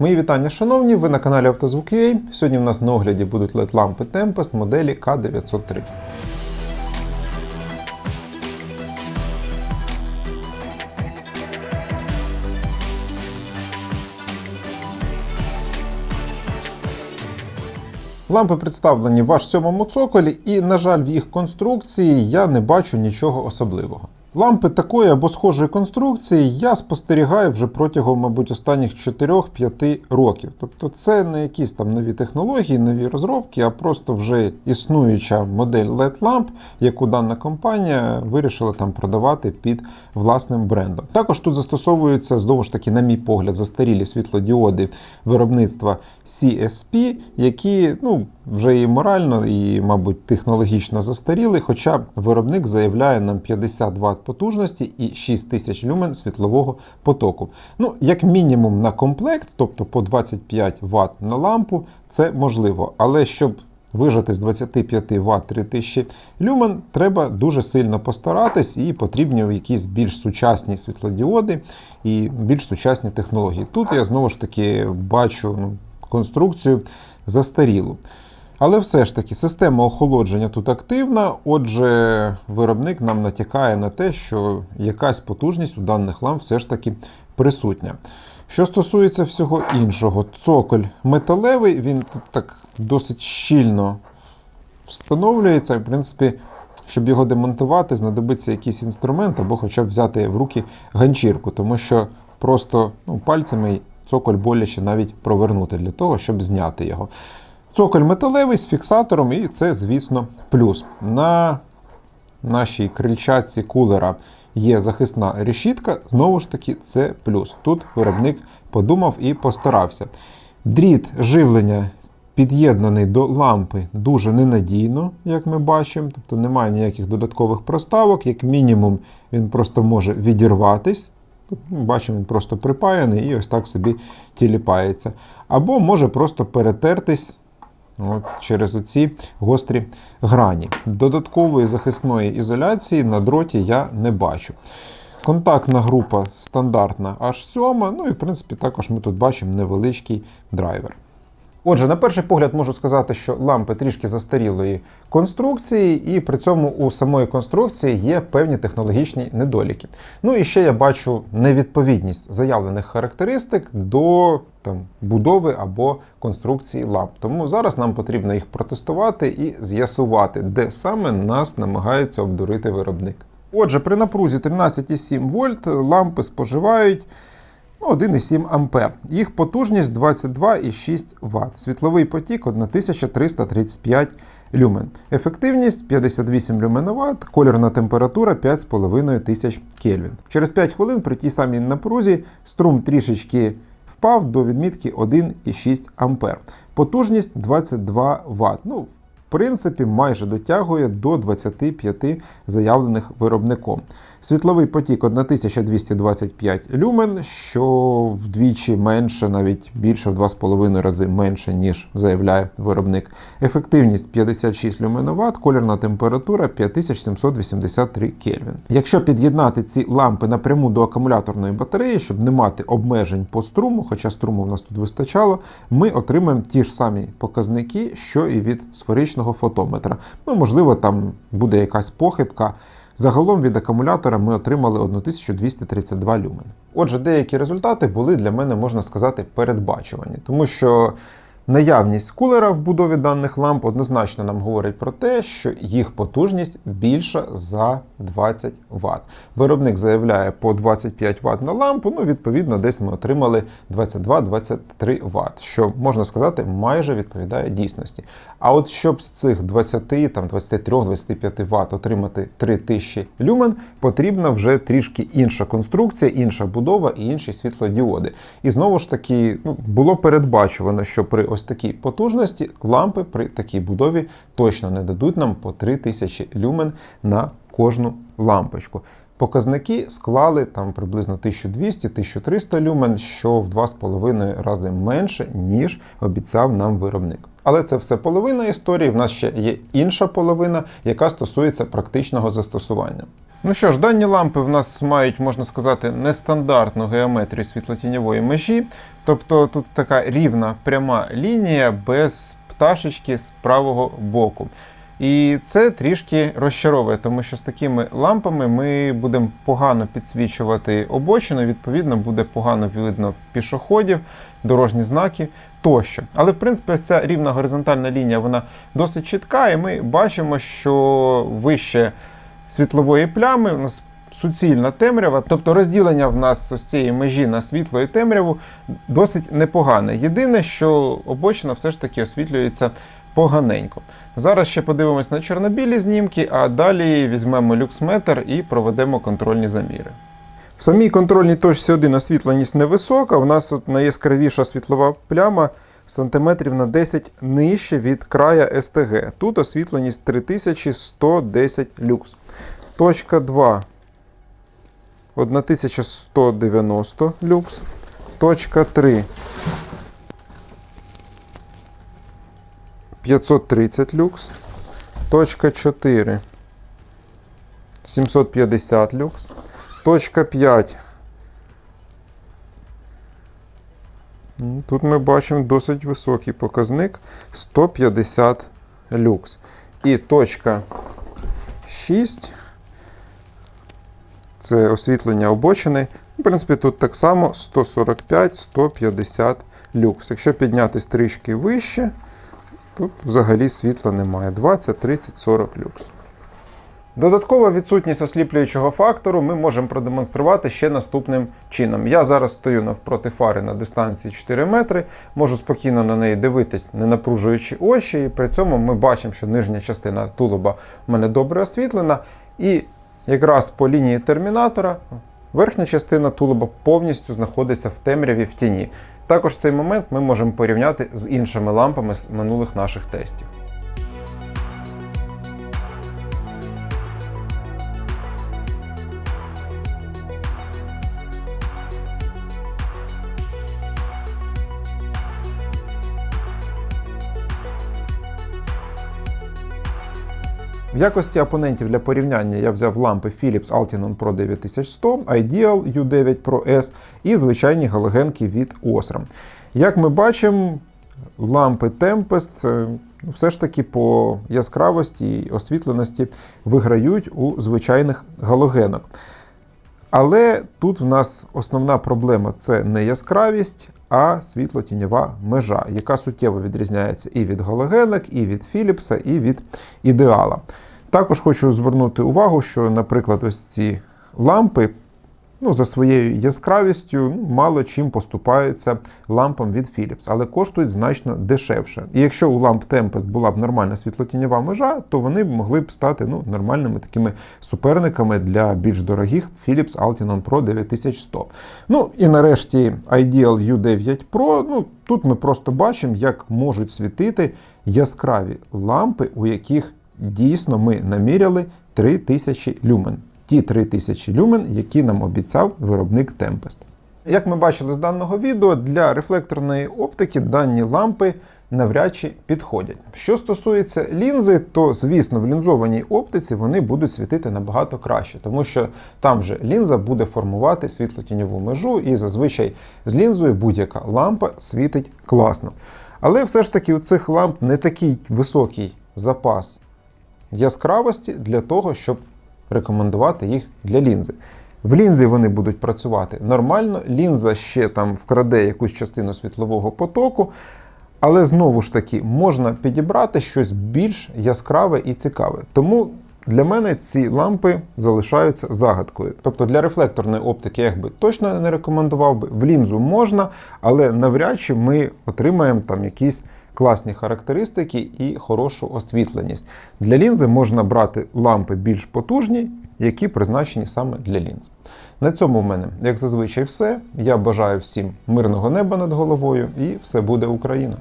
Мої вітання, шановні, ви на каналі Автозвук.ua. Сьогодні в нас на огляді будуть LED-лампи Tempest моделі K903. Лампи представлені в аж сьомому цоколі, і, на жаль, в їх конструкції я не бачу нічого особливого. Лампи такої або схожої конструкції я спостерігаю вже протягом, мабуть, останніх 4-5 років. Тобто це не якісь там нові технології, нові розробки, а просто вже існуюча модель LED-ламп, яку дана компанія вирішила там продавати під власним брендом. Також тут застосовуються, знову ж таки, на мій погляд, застарілі світлодіоди виробництва CSP, які ну, вже і морально, і, мабуть, технологічно застаріли, хоча виробник заявляє нам 50 Вт потужності і 6000 люмен світлового потоку. Ну, як мінімум на комплект, тобто по 25 Вт на лампу, це можливо. Але щоб вижати з 25 Вт 3000 люмен, треба дуже сильно постаратись і потрібні якісь більш сучасні світлодіоди і більш сучасні технології. Тут я знову ж таки бачу ну, конструкцію застарілу. Але все ж таки система охолодження тут активна, отже, виробник нам натякає на те, що якась потужність у даних ламп все ж таки присутня. Що стосується всього іншого, цоколь металевий, він тут так досить щільно встановлюється. В принципі, щоб його демонтувати, знадобиться якийсь інструмент або хоча б взяти в руки ганчірку, тому що просто ну, пальцями цоколь боляче навіть провернути для того, щоб зняти його. Цоколь металевий з фіксатором, і це, звісно, плюс. На нашій крильчатці кулера є захисна решітка, знову ж таки, це плюс. Тут виробник подумав і постарався. Дріт живлення під'єднаний до лампи дуже ненадійно, як ми бачимо, тобто немає ніяких додаткових проставок, як мінімум, він просто може відірватись. Бачимо, він просто припаяний і ось так собі тіліпається. Або може просто перетертись От, через оці гострі грані. Додаткової захисної ізоляції на дроті я не бачу. Контактна група стандартна H7, ну і в принципі також ми тут бачимо невеличкий драйвер. Отже, на перший погляд можу сказати, що лампи трішки застарілої конструкції, і при цьому у самої конструкції є певні технологічні недоліки. Ну і ще я бачу невідповідність заявлених характеристик до там, будови або конструкції ламп. Тому зараз нам потрібно їх протестувати і з'ясувати, де саме нас намагається обдурити виробник. Отже, при напрузі 13,7 вольт лампи споживають. 1,7 А. Їх потужність 22,6 Вт. Світловий потік 1335 люмен. Ефективність 58 люменоват, кольорна температура 5500 Кельвін. Через 5 хвилин при тій самій напрузі струм трішечки впав до відмітки 1,6 А. Потужність 22 Вт. Ну, принципі, майже дотягує до 25 заявлених виробником. Світловий потік 1225 люмен, що вдвічі менше, навіть більше в 2,5 рази менше, ніж заявляє виробник. Ефективність 56 люменоват, колірна температура 5783 Кельвін. Якщо під'єднати ці лампи напряму до акумуляторної батареї, щоб не мати обмежень по струму, хоча струму в нас тут вистачало, ми отримаємо ті ж самі показники, що і від сферичного фотометра. Ну, можливо, там буде якась похибка. Загалом від акумулятора ми отримали 1232 люмен. Отже, деякі результати були для мене, можна сказати, передбачувані, тому що наявність кулера в будові даних ламп однозначно нам говорить про те, що їх потужність більша за 20 Вт. Виробник заявляє по 25 Вт на лампу, ну, відповідно, десь ми отримали 22-23 Вт, що можна сказати, майже відповідає дійсності. А от щоб з цих 20, там 23-25 Вт отримати 3000 люмен, потрібна вже трішки інша конструкція, інша будова і інші світлодіоди. І знову ж таки, ну, було передбачувано, що при ось такій потужності лампи при такій будові точно не дадуть нам по 3000 люмен на кожну лампочку. Показники склали там приблизно 1200-1300 люмен, що в 2,5 рази менше, ніж обіцяв нам виробник. Але це все половина історії. В нас ще є інша половина, яка стосується практичного застосування. Ну що ж, дані лампи в нас мають, можна сказати, нестандартну геометрію світлотіньової межі. Тобто тут така рівна пряма лінія без пташечки з правого боку. І це трішки розчаровує, тому що з такими лампами ми будемо погано підсвічувати обочину, відповідно, буде погано видно пішоходів, дорожні знаки тощо. Але в принципі ця рівна горизонтальна лінія вона досить чітка, і ми бачимо, що вище світлової плями у нас суцільна темрява, тобто розділення в нас ось цієї межі на світло і темряву досить непогане. Єдине, що обочина все ж таки освітлюється поганенько. Зараз ще подивимось на чорнобілі знімки, а далі візьмемо люксметр і проведемо контрольні заміри. В самій контрольній точці 1 освітленість невисока. В нас от найяскравіша світлова пляма сантиметрів на 10 нижче від края СТГ. Тут освітленість 3110 люкс. Точка 2 1190 люкс. Точка 3 530 люкс. Точка 4 750 люкс. Точка 5. Ну, Тут ми бачимо досить високий показник 150 люкс. І точка 6. Це освітлення обочини. В принципі, тут так само 145-150 люкс. Якщо підняти стрічки вище, тут взагалі світла немає. 20, 30, 40 люкс. Додаткова відсутність осліплюючого фактору ми можемо продемонструвати ще наступним чином. Я зараз стою навпроти фари на дистанції 4 метри, можу спокійно на неї дивитись, не напружуючи очі, і при цьому ми бачимо, що нижня частина тулуба в мене добре освітлена. І якраз по лінії термінатора верхня частина тулуба повністю знаходиться в темряві в тіні. Також цей момент ми можемо порівняти з іншими лампами з минулих наших тестів. В якості опонентів для порівняння я взяв лампи Philips Altinon Pro 9100, Ideal U9 Pro S і звичайні галогенки від Osram. Як ми бачимо, лампи Tempest все ж таки по яскравості і освітленості виграють у звичайних галогенок. Але тут в нас основна проблема це не яскравість, а світло-тіньова межа, яка суттєво відрізняється і від галогенок, і від Філіпса, і від ідеала. Також хочу звернути увагу, що, наприклад, ось ці лампи ну, за своєю яскравістю мало чим поступаються лампам від Philips, але коштують значно дешевше. І якщо у ламп Tempest була б нормальна світлотіньова межа, то вони б могли б стати ну, нормальними такими суперниками для більш дорогих Philips Altinon Pro 9100. Ну і нарешті Ideal U9 Pro. Ну, Тут ми просто бачимо, як можуть світити яскраві лампи, у яких дійсно ми наміряли 3000 люмен ті 3000 люмен, які нам обіцяв виробник Tempest. Як ми бачили з даного відео, для рефлекторної оптики дані лампи навряд чи підходять. Що стосується лінзи, то звісно в лінзованій оптиці вони будуть світити набагато краще, тому що там вже лінза буде формувати світлотіньову межу, і зазвичай з лінзою будь-яка лампа світить класно. Але все ж таки у цих ламп не такий високий запас яскравості для того, щоб рекомендувати їх для лінзи. В лінзі вони будуть працювати нормально, лінза ще там вкраде якусь частину світлового потоку, але знову ж таки можна підібрати щось більш яскраве і цікаве. Тому для мене ці лампи залишаються загадкою. Тобто для рефлекторної оптики я би точно не рекомендував би. В лінзу можна, але навряд чи ми отримаємо там якісь класні характеристики і хорошу освітленість. Для лінзи можна брати лампи більш потужні, які призначені саме для лінз. На цьому в мене, як зазвичай, все. Я бажаю всім мирного неба над головою і все буде Україна!